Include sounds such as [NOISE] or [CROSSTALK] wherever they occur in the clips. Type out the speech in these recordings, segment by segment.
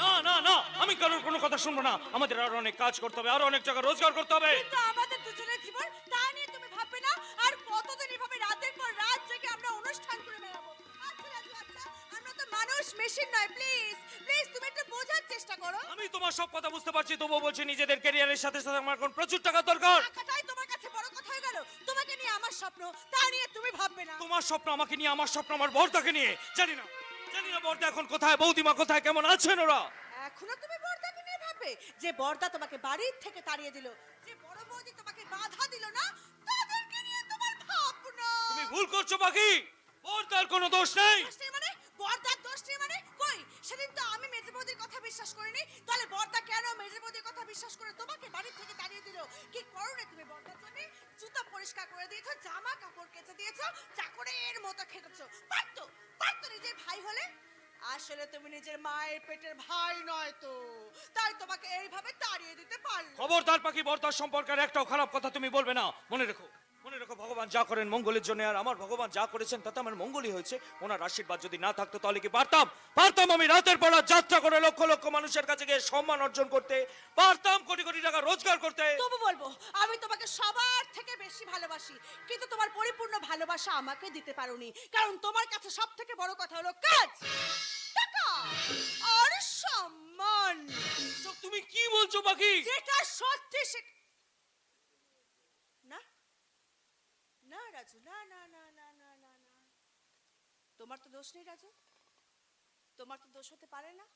না না না আমি কারোর কোনো কথা শুনব না। আমাদের আরও অনেক কাজ করতে হবে আরও অনেক জায়গা রোজগার করতে হবে। কিন্তু আমাদের দুজনের জীবন তা নিয়ে তুমি ভাববে না আর কতদিন এভাবে রাতের পর রাত জেগে আমরা অনুষ্ঠান করে বেড়াবো? আচ্ছা রাজু আচ্ছা আমরা তো মানুষ মেশিন নয় প্লিজ প্লিজ তুমি একটু বোঝার চেষ্টা করো। আমি তোমার সব কথা বুঝতে পারছি তবুও বলছি নিজেদের ক্যারিয়ারের সাথে সাথে আমার এখন প্রচুর টাকা দরকার। টাকাটাই তোমার কাছে বড় কথা হয়ে গেল তোমাকে নিয়ে আমার স্বপ্ন তা নিয়ে তুমি ভাববে না। তোমার স্বপ্ন আমাকে নিয়ে আমার স্বপ্ন আমার বর্দাকে নিয়ে জানি না। জানি না বর্দা এখন কোথায় বৌদিমা কোথায় কেমন আছেন ওরা? এখনও তুমি বর্দাকে নিয়ে ভাববে? যে বর্দা তোমাকে বাড়ির থেকে তাড়িয়ে দিল যে বড় বৌদি তোমাকে বাধা দিল না তাদেরকে নিয়ে তোমার ভাবনা। তুমি ভুল করছ বাকি বর্দার কোনো দোষ নেই দোষ নেই মানে বর্দার দোষ নেই মানে কই সেদিন তো আমি মেজে বৌদির কথা বিশ্বাস করিনি? তাহলে বর্দা কেন মেজে বৌদির কথা বিশ্বাস করে তোমাকে বাড়ি থেকে তাড়িয়ে দিল? কি করো রে তুমি বর্দার জন্য? জুতা পরিষ্কার করে দিয়েছ, জামা কাপড় কেচে দিয়েছ, চাকরের মতো খেটেছো। পারতো পারতো নিজের ভাই হলে? আসলে তুমি নিজের মায়ের পেটের ভাই নয় তো। তাই তোমাকে এইভাবে তাড়িয়ে দিতে পারল। খবরদার পাখি বর্দার সম্পর্কের একটাও খারাপ কথা তুমি বলবে না। মনে রেখো। মনে রেখো ভগবান যা করেন মঙ্গলের জন্য আর আমার ভগবান যা করেছেন তাতে আমার মঙ্গলই হয়েছে। ওনার আশীর্বাদ যদি না থাকতো তাহলে কি পারতাম? পারতাম আমি রাতের রাত যাত্রা করে লক্ষ লক্ষ মানুষের কাছে গিয়ে সম্মান অর্জন করতে পারতাম কোটি কোটি টাকা রোজগার করতে। তবু বলব আমি তোমাকে সবার থেকে বেশি ভালোবাসি কিন্তু তোমার পরিপূর্ণ ভালোবাসা আমাকে দিতে পারোনি। কারণ তোমার কাছে সব থেকে বড় কথা হলো কাজ টাকা আর সম্মান। তুমি কি বলছো বাকি যেটা সত্যি সে না না রাজু না না না না না না না। তোমার তো দোষ নেই রাজু। তোমার তো দোষ হতে পারে না।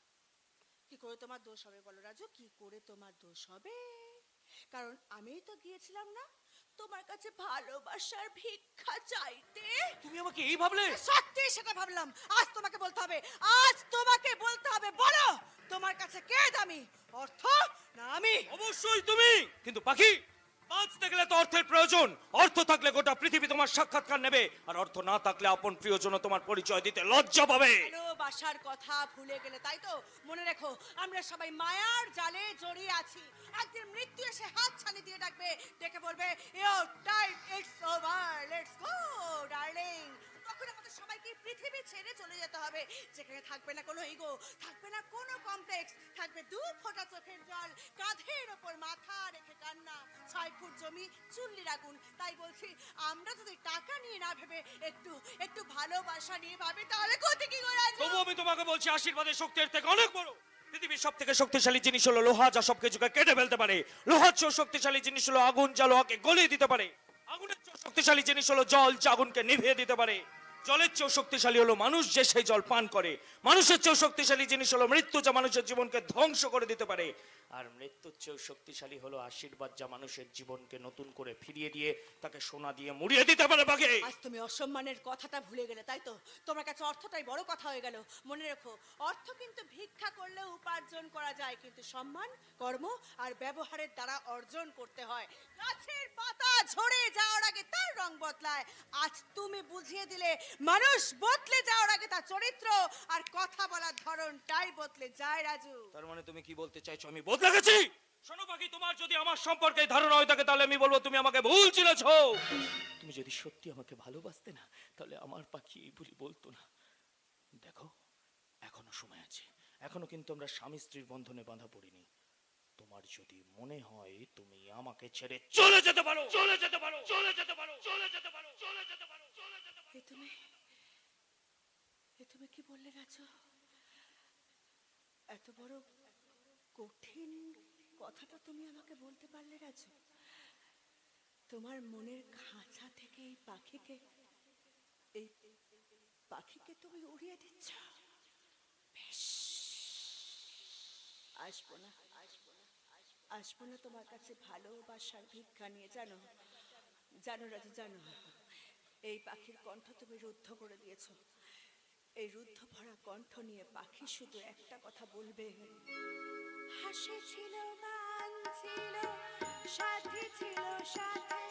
কি করে তোমার দোষ হবে বলো রাজু? কি করে তোমার দোষ হবে? কারণ আমি তো গিয়েছিলাম না তোমার কাছে ভালোবাসার ভিক্ষা চাইতে। তুমি আমাকে এই ভাবলে? সত্যি সেটা ভাবলাম। আজ তোমাকে বলতে হবে আজ তোমাকে বলতে হবে বলো তোমার কাছে কে দামি? অর্থ না আমি। অবশ্যই তুমি। কিন্তু পাখি বাঁচতে গেলে তো অর্থের প্রয়োজন। অর্থ থাকলে গোটা পৃথিবী তোমার সাক্ষাৎকার নেবে। আর অর্থ না থাকলে আপন প্রিয়জন তোমার পরিচয় দিতে লজ্জা পাবে। ভালোবাসার কথা ভুলে গেলে, তাই তো? মনে রেখো, আমরা সবাই মায়ার জালে জড়িয়ে আছি। একদিন মৃত্যু এসে হাত ছানি দিয়ে ডাকবে ডেকে বলবে your time it's over let's go darling তখন আমাদের সবাইকে পৃথিবী ছেড়ে চলে যেতে হবে। যেখানে থাকবে না কোনো ইগো থাকবে কমপ্লেক্স থাকবে দু ফোঁটা চোখের জল, কাঁধের ওপর মাথা রেখে কান্না, ছয় ফুট জমি, চুল্লির আগুন। তাই বলছি, আমরা যদি টাকা নিয়ে না ভেবে একটু একটু ভালোবাসা নিয়ে ভাবি, তাহলে ক্ষতি কি করে তবু আমি তোমাকে বলছি আশীর্বাদের শক্তির থেকে অনেক বড়। পৃথিবীর সব থেকে শক্তিশালী জিনিস হলো লোহা, যা সব কিছুকে কেটে ফেলতে পারে। লোহার চেয়েও শক্তিশালী জিনিস হলো আগুন, যা লোহাকে গলিয়ে দিতে পারে। আগুনের চেয়েও শক্তিশালী জিনিস হলো জল, যা আগুনকে নিভিয়ে দিতে পারে। জলের চেয়েও শক্তিশালী হলো মানুষ যে সেই জল পান করে। মানুষের চেয়েও শক্তিশালী জিনিস হলো মৃত্যু, যা মানুষের জীবনকে ধ্বংস করে দিতে পারে। আর মৃত্যুর চেয়েও শক্তিশালী হলো আশীর্বাদ যা মানুষের জীবনকে নতুন করে ফিরিয়ে দিয়ে তাকে সোনা দিয়ে মুড়িয়ে দিতে পারে বাকে আজ তুমি অসম্মানের কথাটা ভুলে গেলে, তাই তো? তোমার কাছে অর্থটাই বড় কথা হয়ে গেল। মনে রেখো, অর্থ কিন্তু ভিক্ষা করলেও উপার্জন করা যায়, কিন্তু সম্মান, কর্ম আর ব্যবহারের দ্বারা অর্জন করতে হয়। গাছের পাতা ঝরে যাওয়ার আগে তার রং বদলায়। আজ তুমি বুঝিয়ে দিলে, মানুষ বদলে যাওয়ার আগে তার চরিত্র। আর কথা বলার ধরনটাই বদলে যায়, রাজু। তার মানে তুমি কি বলতে চাইছো? আমি বদলে গেছি! শোনো পাখি, তোমার যদি আমার সম্পর্কে ধারণা হয়ে থাকে তাহলে আমি বলব, তুমি আমাকে ভুল চিনেছ! তুমি যদি সত্যি আমাকে ভালোবাসতে না, তাহলে আমার পাখি এই ভুলি বলতো না। দেখো, এখনও সময় আছে। এখনও কিন্তু আমরা স্বামী স্ত্রীর বন্ধনে বাঁধা পড়িনি। তোমার যদি মনে হয় তুমি আমাকে ছেড়ে চলে যেতে পারো! চলে যেতে পারো! চলে যেতে পারো! চলে যেতে পারো! চলে যেতে পারো! চলে যেতে পারো! তুমি তুমি কি বললে রাজু? এত বড় কঠিন কথাটা তুমি আমাকে বলতে পারলে রাজু? তোমার মনের খাঁচা থেকে এই পাখিকে এই পাখিকে তুমি উড়িয়ে দিচ্ছ? আসব না আসব না। আসব না তোমার কাছে ভালোবাসার ভিক্ষা নিয়ে, জানো? জানো রাজু, জানো? এই পাখির কণ্ঠ তুমি রুদ্ধ করে দিয়েছ। এই রুদ্ধ ভরা কণ্ঠ নিয়ে পাখি শুধু একটা কথা বলবে। হাসি ছিল গান ছিল, সাথী। ছিল সাথে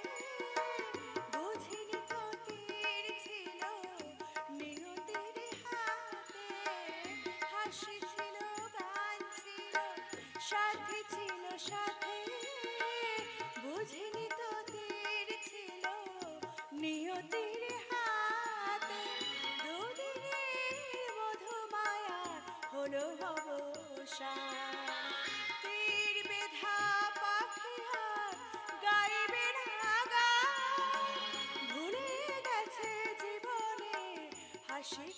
হাসি ছিল গান ছিল সাথী ছিল, সাথে। বুঝিনি তো তীর ছিল, নিয়তির আশা তীর বেধা পাখি গাইবে না। ভুলে গেছে জীবনে হাসি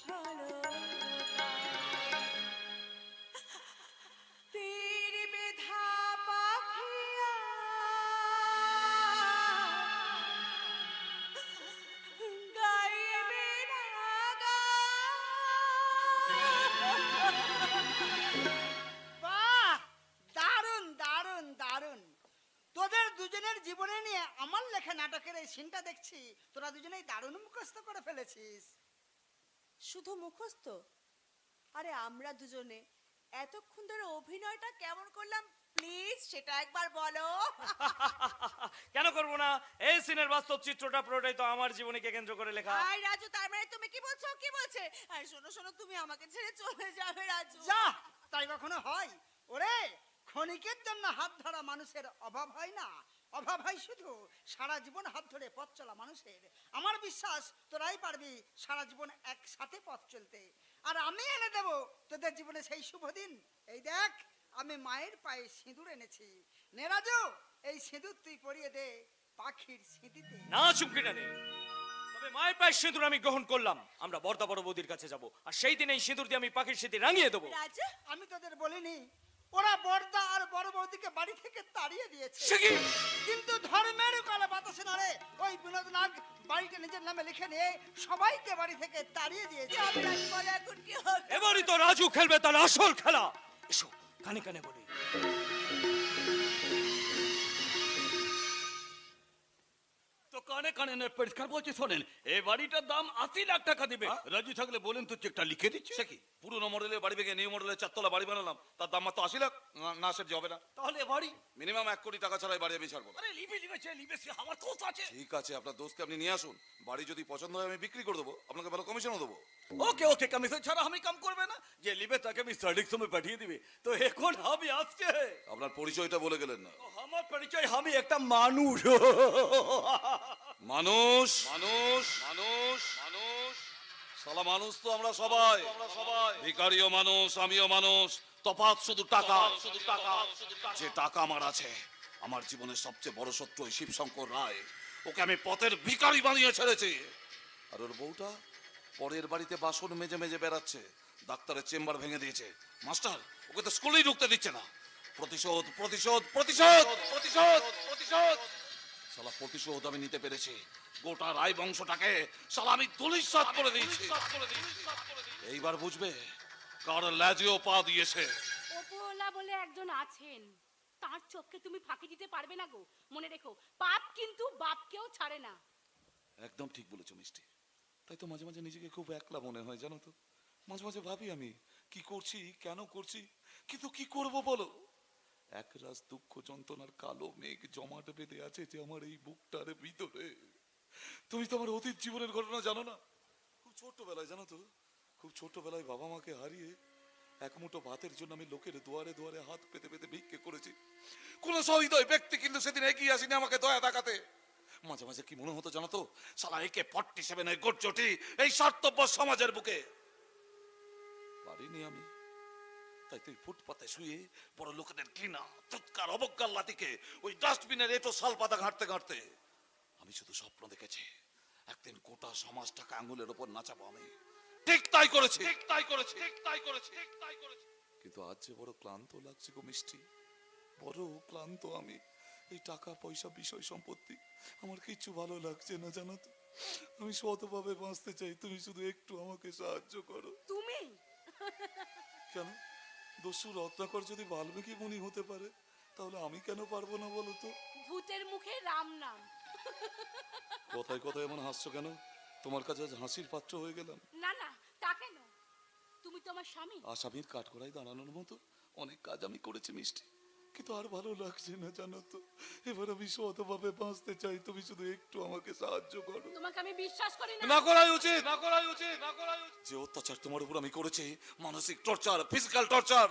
জীবনে নিয়ে আমার লেখা নাটকের এই সিনটা দেখছি তোরা দুজনেই দারুণ মুখস্থ করে ফেলেছিস। শুধু মুখস্থ? আরে আমরা দুজনে এতক্ষণ ধরে অভিনয়টা কেমন করলাম? প্লিজ সেটা একবার বলো। [LAUGHS] কেন করব না? এই সিনের বাস্তব চিত্রটা পুরোটাই তো আমার জীবনীকে কেন্দ্র করে লেখা। আই রাজু তার মানে তুমি কি বলছো? কি বলছে? আর শোনো শোনো তুমি আমাকে ছেড়ে চলে যাবে রাজু। যা তাই কখনো হয়? ওরে ক্ষণিকের জন্য হাত ধরা মানুষের অভাব হয় না। অভাব হয় শুধু। সারা জীবন হাত ধরে পথ চলা মানুষের। আমার বিশ্বাস তোরাই পারবি সারা জীবন একসাথে পথ চলতে। আর আমি এনে দেব তোদের জীবনে সেই শুভ দিন। এই দেখ আমি মায়ের পায়ে সিঁদুর এনেছি। নেরাজু এই সিঁদুর তুই পরিয়ে দে পাখির স্মৃতিতে না চুমকিটা নেই তবে মায়ের পায়ের সিঁদুর আমি গ্রহণ করলাম। আমরা বর্দা বড় বৌদির কাছে যাব। আর সেই দিন এই সিঁদুর দিয়ে আমি পাখির স্মৃতি রাঙিয়ে দেবো। রাজু? আমি তোদের বলিনি ওরা বর্দা আর বড় বৌদিকে বাড়ি থেকে তাড়িয়ে দিয়েছে। কিন্তু ধর্মের কালে বাতাসে নড়ে ওই বিনোদ নাগ বাড়িটা নিজের নামে লিখে নিয়ে সবাইকে বাড়ি থেকে তাড়িয়ে দিয়েছে। কি হবে রাজু বলো এখন কি হবে? এবারই তো রাজু খেলবে তার আসল খেলা। এসো কানে কানে বলি। কানে কানে না পরিষ্কার বলছি শোনেন এই বাড়িটার দাম আশি লাখ টাকা দিবে। রাজু থাকলে বলেন তো চেকটা লিখে দিচ্ছে। সে কি? পুরনো মডেলের বাড়ি ভেঙে নিউ মডেলের চারতলা বাড়ি বানালাম তার দাম মাত্র আশি লাখ? না- না হবে না। তাহলে বাড়ি? মিনিমাম এক কোটি টাকা ছাড়া এই বাড়ি আমি ছাড়বো। আরে লিবে লিবে সে লিবে সে আমার তো আছে। ঠিক আছে আপনার দোস্তকে আপনি নিয়ে আসুন। বাড়ি যদি পছন্দ হয় আমি বিক্রি করে দেবো। আপনাকে ভালো কমিশনও দেবো। ওকে ওকে কমিশন ছাড়া আমি কাম করবে না। যে লিবে তাকে আমি সঠিক সময় পাঠিয়ে দিবে। তো এখন আমি আসছে আপনার পরিচয়টা বলে গেলেন না। আমার পরিচয় আমি একটা মানুষ। [LAUGHS] মানুষ। মানুষ। মানুষ। মানুষ। সালা মানুষ তো আমরা সবাই। সবাই ভিকারিও মানুষ আমিও মানুষ। তফাৎ শুধু টাকা। শুধু টাকা। যে টাকা আমার আছে আমার জীবনের সবচেয়ে বড় শত্রু ওই শিবশঙ্কর রায়। ওকে আমি পথের ভিখারি বানিয়ে ছেড়েছি। আর ওর বউটা পরের বাড়িতে বাসন মেজে মেজে বেড়াচ্ছে ডাক্তারের চেম্বার ভেঙে দিয়েছে। মাস্টার ওকে তো স্কুলেই ঢুকতে দিচ্ছে না। প্রতিশোধ প্রতিশোধ! প্রতিশোধ প্রতিশোধ প্রতিশোধ! শালা প্রতিশোধ আমি নিতে পেরেছি। গোটা রায় বংশটাকে শালা আমি ধুলিসাৎ করে দিয়েছি। এইবার বুঝবে কার ল্যাজিও পা দিয়েছে। ওপরওয়ালা বলে একজন আছেন। তার চোখকে তুমি ফাঁকি দিতে পারবে না গো। মনে রেখো পাপ কিন্তু বাপকেও ছাড়ে না। একদম ঠিক বলেছ মিষ্টি। তাই তো মাঝে মাঝে নিজেকে খুব একলা মনে হয় জানো তো? মাঝে মাঝে ভাবি আমি কি করছি কেন করছি কিন্তু কি করব বলো? একরাশ দুঃখ যন্ত্রণার কালো মেঘ জমাট বেঁধে আছে যে আমার এই বুকটার ভিতরে। তুমি তো আমার অতীত জীবনের ঘটনা জানো না। খুব ছোট্টবেলায় জানো তো, খুব ছোট্টবেলায় বাবা মাকে হারিয়ে এক মুঠো ভাতের জন্য আমি লোকের দুয়ারে দুয়ারে হাত পেতে পেতে ভিক্ষে করেছি। কোন সহৃদয় ব্যক্তি কিন্তু সেদিন এগিয়ে আসেনি আমাকে দয়া দেখাতে। মাঝে মাঝে কি মনে হতো জানো তো সালা একে ফর্টি সেভেনের গোটচটি এই স্বার্থপর সমাজের বুকে। পারিনি আমি। তাই তুই ফুটপাতে শুয়ে বড় লোকেদের চৎকার অবজ্ঞার লাতিকে ওই ডাস্টবিনের এটো শাল পাতা ঘাঁটতে ঘাঁটতে। আমি শুধু স্বপ্ন দেখেছি একদিন গোটা সমাজটাকে আঙুলের ওপর নাচাবো আমি। ঠিক তাই করেছি। ঠিক তাই করেছি। ঠিক তাই করেছি। ঠিক তাই করেছি। কিন্তু আজ যে বড় ক্লান্ত লাগছে গো মিষ্টি বড় ক্লান্ত আমি। এই টাকা পয়সা বিষয় সম্পত্তি আমার কিচ্ছু ভালো লাগছে না জানো তো। আমি শতভাবে বাঁচতে চাই তুমি শুধু একটু আমাকে সাহায্য করো। তুমি? কেন? দস্যু রত্নাকর যদি বাল্মীকি মুনি হতে পারে তাহলে আমি কেন পারব না বলো তো? ভূতের মুখে রাম নাম। কথায় কথায় এমন হাসছো কেন? তোমার কাছে আজ হাসির পাত্র হয়ে গেলাম। না না তা কেন? তুমি তো আমার স্বামী। আসামির কাঠগড়ায় দাঁড়ানোর মতো অনেক কাজ আমি করেছি মিষ্টি। কিন্তু আর ভালো লাগছে না জানো তো। এবার আমি শতভাবে বাঁচতে চাই তুমি শুধু একটু আমাকে সাহায্য করো। তোমাকে আমি বিশ্বাস করি না। না করাই উচিত না করাই উচিত না করাই উচিত। যে অত্যাচার তোমার উপর আমি করেছি মানসিক টর্চার ফিজিক্যাল টর্চার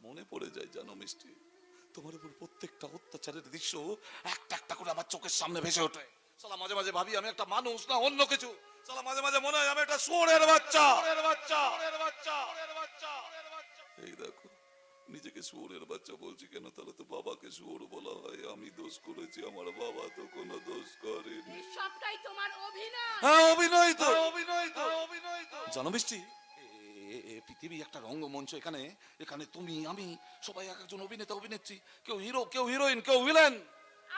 মনে পড়ে যায় জানো মিষ্টি? তোমার উপর প্রত্যেকটা অত্যাচারের দৃশ্য একটা একটা করে আমার চোখের সামনে ভেসে ওঠে। সালা মাঝে মাঝে ভাবি আমি একটা মানুষ না অন্য কিছু। সালা মাঝে মাঝে মনে হয় আমি একটা সোরের বাচ্চা। বাচ্চা বাচ্চা। এই দেখো নিজেকে শুয়োরের বাচ্চা বলছি কেন? তাহলে তো বাবাকে শুয়োর বলা হয়। আমি দোষ করেছি আমার বাবা তো কোনো দোষ করেনি। সবটাই তোমার অভিনয়। হ্যাঁ অভিনয় তো। অভিনয় তো। অভিনয় তো। জানো এ পৃথিবী একটা রঙ্গমঞ্চ। এখানে এখানে তুমি আমি সবাই এক একজন অভিনেতা অভিনেত্রী। কেউ হিরো কেউ হিরোইন কেউ ভিলেন।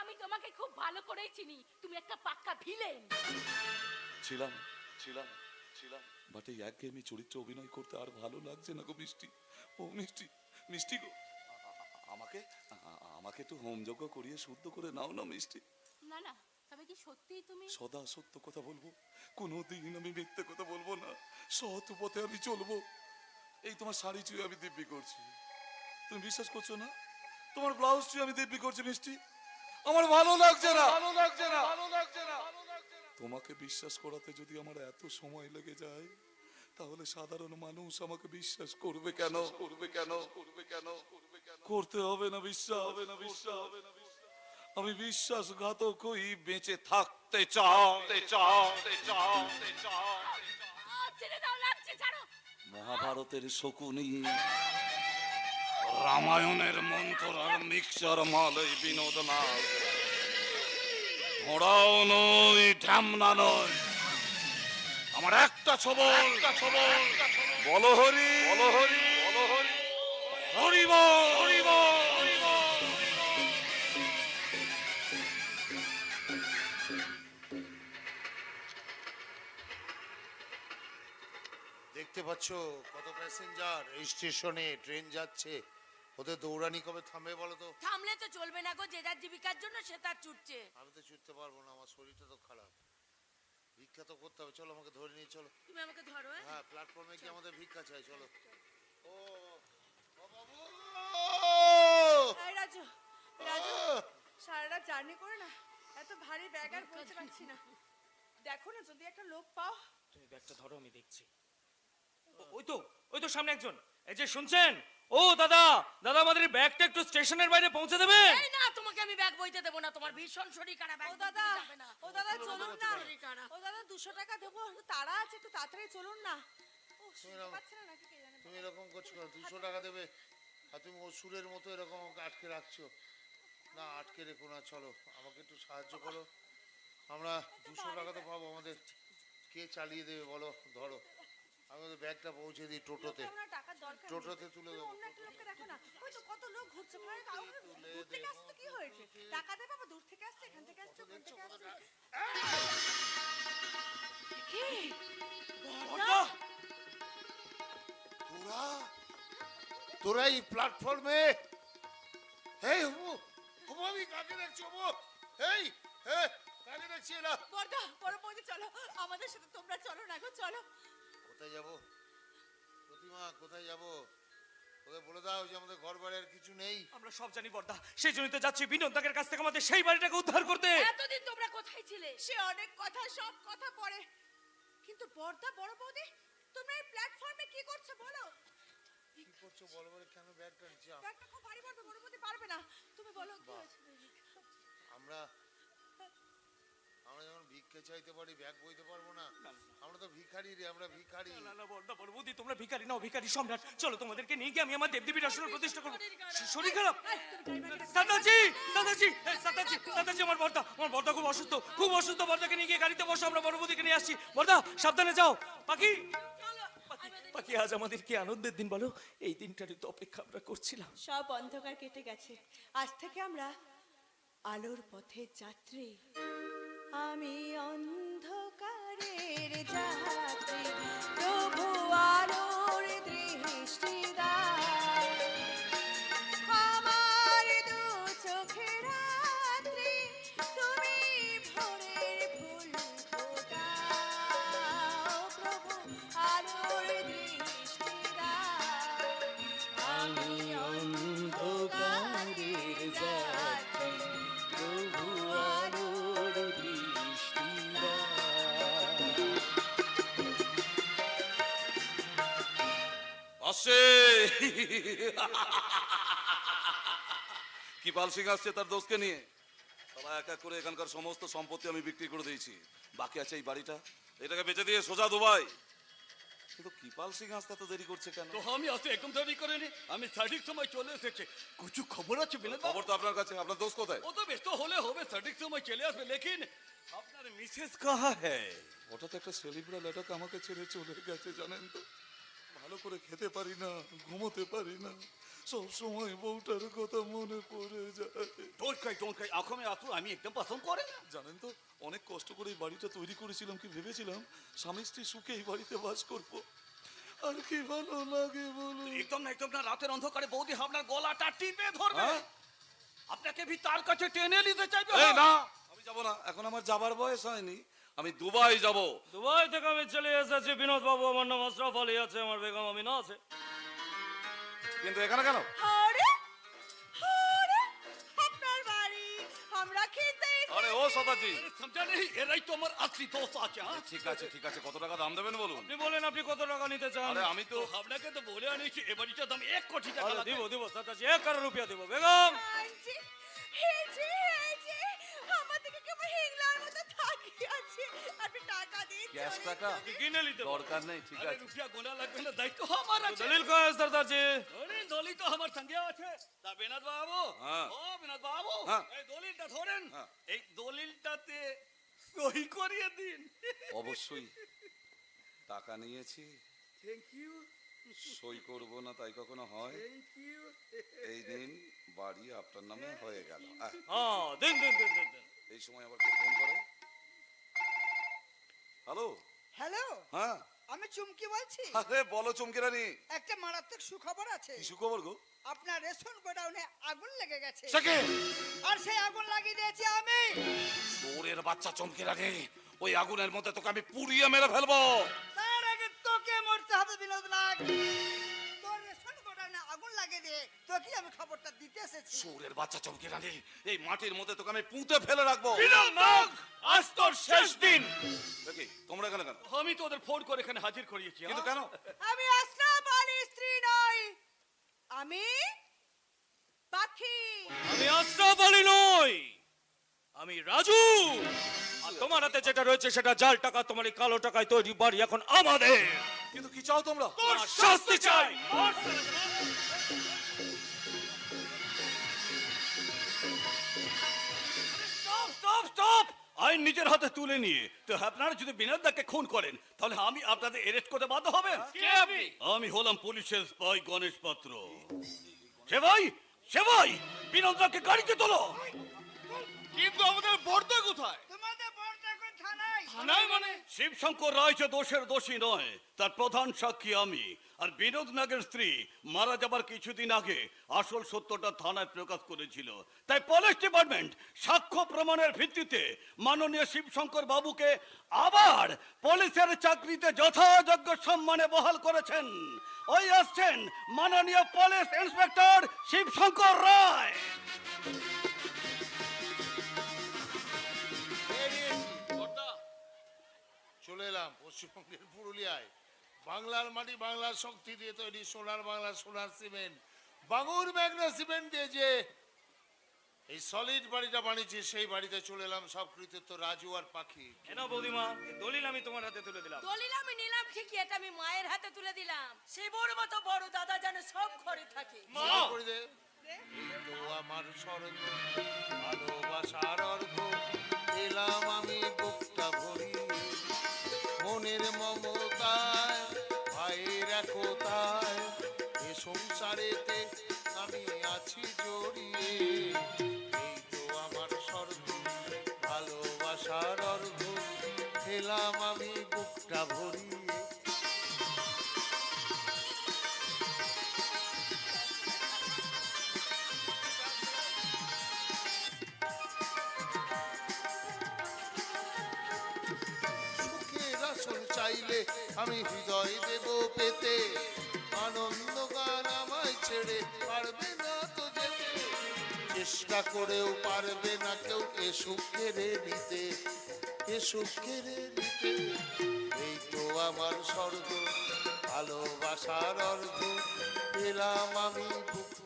আমি তোমাকে খুব ভালো করেই চিনি। তুমি একটা পাক্কা ভিলেন। ছিলাম ছিলাম ছিলাম। বাট এই একঘেয়েমি চরিত্রে অভিনয় করতে আর ভালো লাগছে না গো মিষ্টি। ও মিষ্টি মিষ্টি গো। আমাকে আমাকে একটু হোমযজ্ঞ করিয়ে শুদ্ধ করে নাও না মিষ্টি। না না তবে কি সত্যিই তুমি সদা সত্য কথা বলব কোনোদিন আমি মিথ্যে কথা বলব না সৎ পথে আমি চলবো। এই তোমার শাড়ি চুয়ে আমি দিব্যি করছি। তুমি বিশ্বাস করছ না? তোমার ব্লাউজ চুয়ে আমি দিব্যি করছি মিষ্টি। আমার ভালো লাগছে না ভালো লাগছে না। ভালো লাগছে না। তোমাকে বিশ্বাস করাতে যদি আমার এত সময় লেগে যায় তাহলে সাধারণ মানুষ আমাকে বিশ্বাস করবে কেন? করবে কেন? করবে কেন? করবে কেন? করতে হবে না বিশ্বাস। হবে না বিশ্বাস। হবে না আমি বিশ্বাসঘাতক হই বেঁচে থাকতে দাও লাগছে ছাড়ো। মহাভারতের শকুনি। রামায়ণের মন্ত্র আর মিক্সচার মালই বিনোদ না ঘোড়াও নই ঢ্যামনা নয়। আমার একটা ছবল বল হরি। বল হরি। বল হরি। হরিব হরিব দেখতে পাচ্ছ কত প্যাসেঞ্জার? এই স্টেশনে ট্রেন যাচ্ছে। ওদের দৌড়ানি কবে থামবে বলো তো? থামলে তো চলবে না গো যে যার জীবিকার জন্য সে তার ছুটছে আমি তো ছুটতে পারব না আমার শরীরটা তো খারাপ। ভিক্ষা তো করতে হবে। চলো আমাকে ধরে নিয়ে চলো। তুমি আমাকে ধরো হ্যাঁ? প্ল্যাটফর্মে গিয়ে আমাদের ভিক্ষা চাই চলো। ও ও বাবু! এই রাজু রাজু সারা রাত জার্নি করে না এত ভারী ব্যাগ আর বলতে পারছি না। দেখো না যদি একটা লোক পাও। তুমি ব্যাগটা ধরো আমি দেখছি। ওই তো ওই তো সামনে একজন। এই যে শুনছেন? ও দাদা দাদা আমাদের ব্যাগটা একটু স্টেশনের বাইরে পৌঁছে দেবে? এই না তোমাকে আমি ব্যাগ বইতে দেবো না তোমার ভীষণ শরীর খারাপ ও দাদা না। ও দাদা চলুন না। শরীর খারাপ। ও দাদা দুশো টাকা দেবো একটু তাড়া আছে একটু তাড়াতাড়ি চলুন না। ও শুনতে না তুমি এরকম করছ কেন? দুশো টাকা দেবে আর তুমি অসুরের মতো এরকম আটকে রাখছো। না আটকে রেখো না চলো আমাকে একটু সাহায্য করো। আমরা দুশো টাকা তো পাবো আমাদের। কে চালিয়ে দেবে বলো ধরো। আমি ব্যাগটা পৌঁছে দিই টোটোতে। টোটোতে তুলে দেবো অন্য একটা লোককে দেখো না। ওই তো কত লোক ঘুরছে। কাউকে দূর থেকে কি হয়েছে? টাকা দেবে আবার দূর থেকে আসছে এখান থেকে আসছে ওখান থেকে আসছে। কি! তোরা? তোরা এই প্ল্যাটফর্মে? এই হুমু! হুমু আমি কাকে দেখছি হুমু? এই কাকে দেখছি এরা? বড়দা বড় চলো। আমাদের সাথে তোমরা চলো না গো চলো। কোথায় যাব? প্রতিমা কোথায় যাব? ওদের বলে দাও যে আমাদের ঘর বাড়ি আর কিছু নেই। আমরা সব জানি বর্দা। সেই জন্যই তো যাচ্ছি বিনোদ দাগের কাছ থেকে আমাদের সেই বাড়িটাকে উদ্ধার করতে। এতদিন তোমরা কোথায় ছিলে? সে অনেক কথা সব কথা পড়ে। কিন্তু বড়দা বড় বৌদি তোমরা এই প্ল্যাটফর্মে কি করছ বলো? কি করছ বলো বলে কেন নিচ্ছি ব্যাগটা খুব ভারী পড়বে বড় বৌদি পারবে না। তুমি বলো কি হয়েছে? আমরা আমরা যেমন ভিক্ষে চাইতে পারি ব্যাগ বইতে পারব না। রে আমরা ভিখারি। না না বর্দা বড় বৌদি তোমরা ভিখারি নাও ভিখারি সম্রাট। চলো তোমাদেরকে নিয়ে গিয়ে আমি আমার দেবদেবীর আসন প্রতিষ্ঠা করব। শরীর খারাপ? সাদাজি সাদাজি এই সাদাজি সাদাজি আমার বর্দা আমার বর্দা খুব অসুস্থ খুব অসুস্থ বর্দাকে নিয়ে গিয়ে গাড়িতে বসো আমরা বড় নিয়ে আসছি। বর্দা সাবধানে যাও। পাখি? আজ আমাদের কি আনন্দের দিন বলো। এই দিনটারই তো অপেক্ষা আমরা করছিলাম। সব অন্ধকার কেটে গেছে। আজ থেকে আমরা আলোর পথে যাত্রী। আমি অন্ধকারের যাত্রী প্রভু তবু দৃষ্টি আসে [LAUGHS] কি পাল সিং আসছে তার দোষকে নিয়ে? তারা এক এক করে এখানকার সমস্ত সম্পত্তি আমি বিক্রি করে দিয়েছি। বাকি আছে এই বাড়িটা। এটাকে বেচে দিয়ে সোজা দুবাই। কিন্তু কৃপাল সিং আসতে এত দেরি করছে কেন? তো আমি আসতে একদম দেরি করিনি। আমি সঠিক সময় চলে এসেছে। কিছু খবর আছে বিনোদ খবর তো আপনার কাছে। আপনার দোষ কোথায়? ও তো ব্যস্ত হলে হবে। সঠিক সময় চলে আসবে। লেকিন আপনার মিসেস কাহা হ্যায়? হঠাৎ একটা সেলিব্রা লেটাকে আমাকে ছেড়ে চলে গেছে জানেন তো? ভালো করে খেতে পারি না ঘুমোতে পারি না। সব সময় বউটার কথা মনে পড়ে যায়। ডোন্ট ক্রাই ডোন্ট ক্রাই আসু আমি একদম পছন্দ করে না। জানেন তো অনেক কষ্ট করে এই বাড়িটা তৈরি করেছিলাম কি ভেবেছিলাম স্বামী স্ত্রী সুখে এই বাড়িতে বাস করব। আর কি ভালো লাগে বলুন। একদম না একদম না রাতের অন্ধকারে বৌদি আপনার গলাটা টিপে ধরবে। হ্যাঁ? আপনাকে ভি তার কাছে টেনে নিতে চাইবে এই না। আমি যাব না। এখন আমার যাবার বয়স হয়নি। আমি দুবাই যাব। দুবাই থেকে আমি চলে এসেছি। বিনোদ বাবু আমার নাম আশরাফ আলী আছে আমার বেগম আমিনা আছে। কিন্তু এখানে কেন? আরে আরে আপনার বাড়ি আমরা খেতে আরে ও সদাজি। সমঝা নেই এরাই তো আমার আসলি দোস্ত আছে হ্যাঁ? ঠিক আছে ঠিক আছে কত টাকা দাম দেবেন বলুন? আপনি বলেন আপনি কত টাকা নিতে চান? আরে আমি তো আপনাকে তো বলে আনিছি এ বাড়িটার দাম এক কোটি টাকা। দিব দিব। সাতাশি এক কারও রুপিয়া দিব বেগম। থেকে কেমন হিংলার মতো তাকিয়ে আছে আপনি টাকা দিন ক্যাশ টাকা? কিনে নিতে দরকার নেই ঠিক আছে। রুপিয়া গোনা লাগবে না দায়িত্ব আমার আছে। দলিল কয় সরদার জি আরে দলিল তো আমার সঙ্গে আছে। তা বিনোদ বাবু হ্যাঁ। ও বিনোদ বাবু হ্যাঁ। এই দলিলটা ধরেন। হ্যাঁ। এই দলিলটাতে সই করিয়ে দিন। অবশ্যই। টাকা নিয়েছি। থ্যাংক ইউ সই করব না তাই কখনো হয়? এই দিন বাড়ি আপনার নামে হয়ে গেল। হ্যাঁ দিন দিন দিন দিন দিন। এই সময় আবার কে ফোন করে। হ্যালো হ্যালো হ্যাঁ। আমি চুমকি বলছি। আরে বলো চমকে রানী। একটা মারাত্মক সুখবর আছে। কি সুখবর গো? আপনার রেশন গোডাউনে আগুন লেগে গেছে। সেকে আর সেই আগুন লাগিয়ে দিয়েছি আমি। চোরের বাচ্চা চমকে রানী। ওই আগুনের মধ্যে তোকে আমি পুড়িয়ে মেরে ফেলব। তার আগে তোকে মরতে হবে বিনোদ নাগ। তোকে আমি খবরটা দিতে এসেছি। চোরের বাচ্চা চমকে রানী এই মাটির মধ্যে তোকে আমি পুঁতে ফেলে রাখব। আজ তোর শেষ দিন। দেখি তোমরা এখানে কেন? আমি তো ওদের ফোন করে এখানে হাজির করিয়েছি কিন্তু? কেন? আমি আশরাফ আলীর স্ত্রী নই আমি পাখি। আমি আশরাফ আলী নই আমি রাজু। আর তোমার হাতে যেটা রয়েছে সেটা জাল টাকা তোমার এই কালো টাকায় তৈরি বাড়ি এখন আমাদের। কিন্তু কি চাও তোমরা? তোর শাস্তি চাই। আইন নিজের হাতে তুলে নিয়ে। তো আপনারা যদি বিনোদদাকে খুন করেন তাহলে আমি আপনাদের এরেস্ট করতে বাধ্য হবেন। আমি হলাম পুলিশের স্পাই গণেশ পাত্র। সে ভাই সে ভাই বিনোদাকে গাড়িতে তোলো। কিন্তু আমাদের বর্দা কোথায়? মানে? শিবশঙ্কর রায় যে দোষের দোষী নয়, তার প্রধান সাক্ষী আমি। আর বিনোদ নাগের স্ত্রী মারা যাবার কিছুদিন আগে আসল সত্যটা থানায় প্রকাশ করেছিল। তাই পুলিশ ডিপার্টমেন্ট সাক্ষ্য প্রমাণের ভিত্তিতে মাননীয় শিবশঙ্কর বাবুকে আবার পুলিশের চাকরিতে যথাযোগ্য সম্মানে বহাল করেছেন। ওই আসছেন মাননীয় পুলিশ ইন্সপেক্টর শিবশঙ্কর রায়। চলে এলাম পশ্চিমবঙ্গের পুরুলিয়ায়। বাংলার মাটি বাংলার শক্তি দিয়ে তৈরি সোনার বাংলা সোনার সিমেন্ট। বাঙুর ম্যাগনা সিমেন্ট দিয়ে যে এই সলিড বাড়িটা বানিয়েছি সেই বাড়িতে চলে এলাম সব কৃতিত্ব রাজু আর পাখি। কেন বৌদিমা? দলিল আমি তোমার হাতে তুলে দিলাম। দলিল আমি নিলাম ঠিকই এটা আমি মায়ের হাতে তুলে দিলাম। সেই বড় মতো বড় দাদা যেন সব ঘরে থাকে। মা! করে দে। তো আমার স্বর্গ ভালোবাসার অর্ঘ এলাম আমি বুকটা ভরি মনের মমতায়, ভাইয়ের একতায় এ সংসারেতে আমি আছি জড়িয়ে। এই তো আমার স্বর্গ, ভালোবাসার অর্ঘ খেলাম আমি বুকটা ভরিয়ে চাইলে আমি হৃদয় দেব পেতে। আনন্দ গান আমায় ছেড়ে পারবে না তো যেতে। চেষ্টা করেও পারবে না কেউ এ সুখের নিতে। এ সুখের নিতে। এই তো আমার স্বর্গ, ভালোবাসার অর্ঘ পেলাম আমি বুকটা